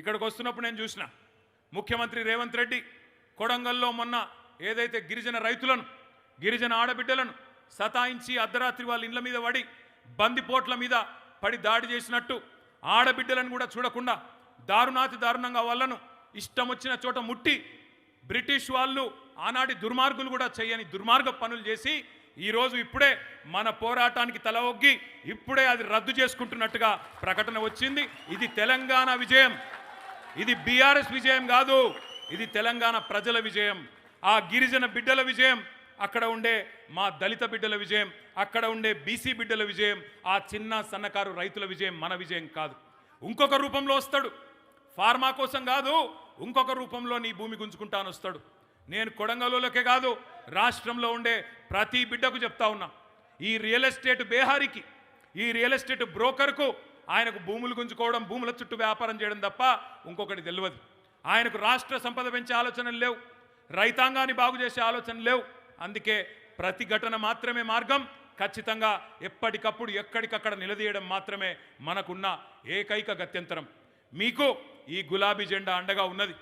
ఇక్కడికి వస్తున్నప్పుడు నేను చూసిన. ముఖ్యమంత్రి రేవంత్ రెడ్డి కొడంగల్లో మొన్న ఏదైతే గిరిజన రైతులను గిరిజన ఆడబిడ్డలను సతాయించి అర్ధరాత్రి వాళ్ళ ఇండ్ల మీద పడి బందిపోట్ల మీద పడి దాడి చేసినట్టు ఆడబిడ్డలను కూడా చూడకుండా దారుణాతి దారుణంగా వాళ్ళను ఇష్టం వచ్చిన చోట ముట్టి బ్రిటిష్ వాళ్ళు ఆనాటి దుర్మార్గులు కూడా చేయని దుర్మార్గ పనులు చేసి ఈరోజు ఇప్పుడే మన పోరాటానికి తల ఒగ్గి ఇప్పుడే అది రద్దు చేసుకుంటున్నట్టుగా ప్రకటన వచ్చింది. ఇది తెలంగాణ విజయం. ఇది బీఆర్ఎస్ విజయం కాదు ఇది తెలంగాణ ప్రజల విజయం. ఆ గిరిజన బిడ్డల విజయం అక్కడ ఉండే మా దళిత బిడ్డల విజయం అక్కడ ఉండే బీసీ బిడ్డల విజయం ఆ చిన్న సన్నకారు రైతుల విజయం మన విజయం కాదు. ఇంకొక రూపంలో వస్తాడు. ఫార్మా కోసం కాదు ఇంకొక రూపంలో నీ భూమి గుంజుకుంటాను వస్తాడు. నేను కొడంగల్లోకే కాదు రాష్ట్రంలో ఉండే ప్రతి బిడ్డకు చెప్తా ఉన్నా. ఈ రియల్ ఎస్టేట్ బేహారికి ఈ రియల్ ఎస్టేట్ బ్రోకర్కు ఆయనకు భూములు గుంజుకోవడం భూముల చుట్టూ వ్యాపారం చేయడం తప్ప ఇంకొకటి తెలియదు ఆయనకు రాష్ట్ర సంపద పెంచే ఆలోచనలు లేవు. రైతాంగాన్ని బాగు చేసే ఆలోచనలు లేవు. అందుకే ప్రతిఘటన మాత్రమే మార్గం. ఖచ్చితంగా ఎప్పటికప్పుడు ఎక్కడికక్కడ నిలదీయడం మాత్రమే మనకున్న ఏకైక గత్యంతరం. మీకు ఈ గులాబీ జెండా అండగా ఉన్నది.